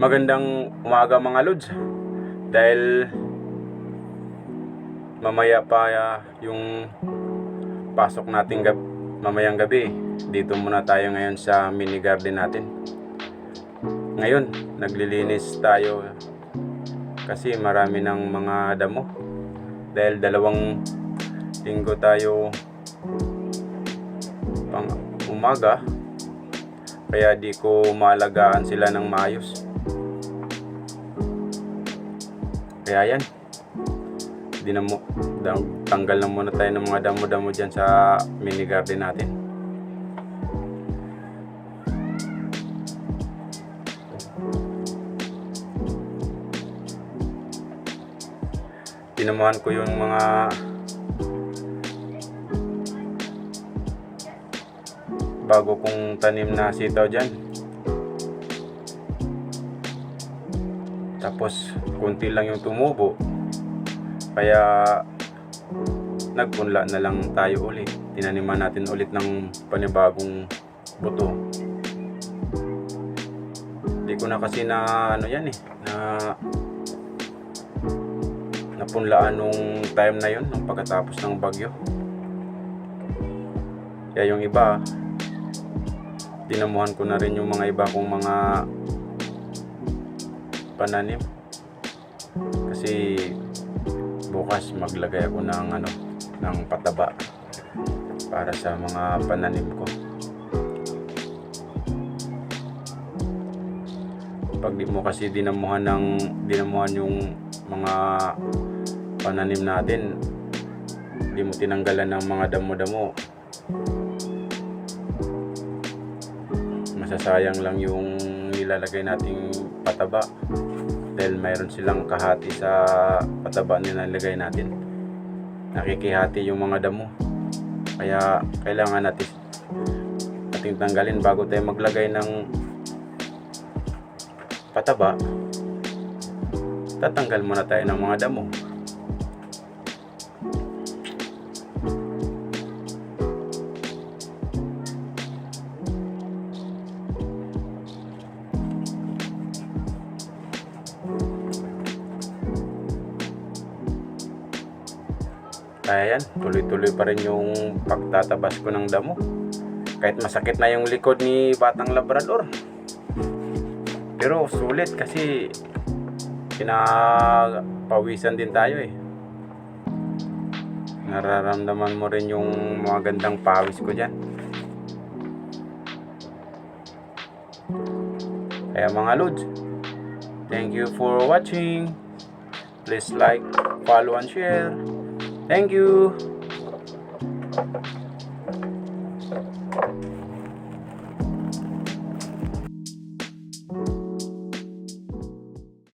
Magandang umaga mga lods. Dahil mamaya pa ah, yung pasok natin gab mamayang gabi. Dito muna tayo ngayon sa mini garden natin. Ngayon, naglilinis tayo kasi marami ng mga damo. Dahil dalawang linggo tayo pang umaga kaya di ko maalagaan sila ng maayos. Kaya yan. Di na mo, dang- tanggal na muna tayo ng mga damo-damo dyan sa mini garden natin. Tinamuhan ko yung mga bago kong tanim na sitaw dyan. Tapos, kunti lang yung tumubo. Kaya, nagpunla na lang tayo ulit. Tinaniman natin ulit ng panibagong buto. Hindi ko na kasi na, ano yan eh, na napunlaan nung time na yon nung pagkatapos ng bagyo. Kaya yung iba, dinamuhan ko na rin yung mga iba kong mga pananim. Kasi bukas maglagay ako ng ano ng pataba para sa mga pananim ko. Pag di mo kasi dinamuhan ng dinamuhan yung mga pananim natin di mo tinanggalan ng mga damo-damo. Masasayang lang yung nilalagay nating pataba dahil mayroon silang kahati sa pataba na nilalagay natin. Nakikihati yung mga damo. Kaya kailangan natin ating tanggalin bago tayo maglagay ng pataba. Tatanggal muna tayo ng mga damo Kaya yan, tuloy-tuloy pa rin yung pagtatabas ko ng damo. Kahit masakit na yung likod ni Batang Labrador. Pero sulit kasi pinapawisan din tayo eh. Nararamdaman mo rin yung mga gandang pawis ko dyan. Kaya mga lods, thank you for watching. Please like, follow, and share. Thank you.